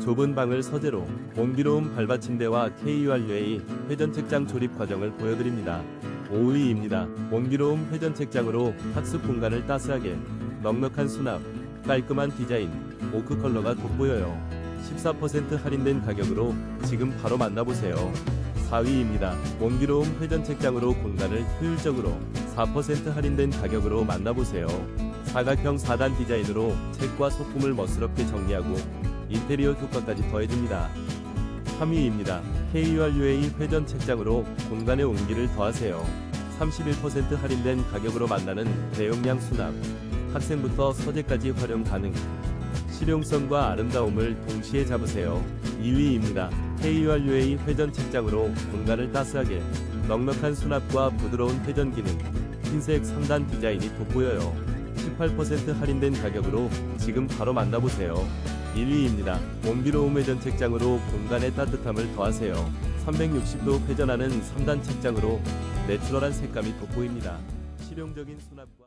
좁은 방을 서재로 공기로운 발받침대와 KURUA 회전 책장 조립 과정을 보여드립니다. 5위입니다. 공기로운 회전 책장으로 학습 공간을 따스하게 넉넉한 수납, 깔끔한 디자인, 오크 컬러가 돋보여요. 14% 할인된 가격으로 지금 바로 만나보세요. 4위입니다. 공기로운 회전 책장으로 공간을 효율적으로 4% 할인된 가격으로 만나보세요. 사각형 4단 디자인으로 책과 소품을 멋스럽게 정리하고 인테리어 효과까지 더해줍니다. 3위입니다. KURUA 회전 책장으로 공간의 온기를 더하세요. 31% 할인된 가격으로 만나는 대용량 수납, 학생부터 서재까지 활용 가능. 실용성과 아름다움을 동시에 잡으세요. 2위입니다. KURUA 회전 책장으로 공간을 따스하게 넉넉한 수납과 부드러운 회전 기능, 흰색 3단 디자인이 돋보여요. 18% 할인된 가격으로 지금 바로 만나보세요. 1위입니다. 온기로움 회전 책장으로 공간의 따뜻함을 더하세요. 360도 회전하는 3단 책장으로 내추럴한 색감이 돋보입니다. 실용적인 수납과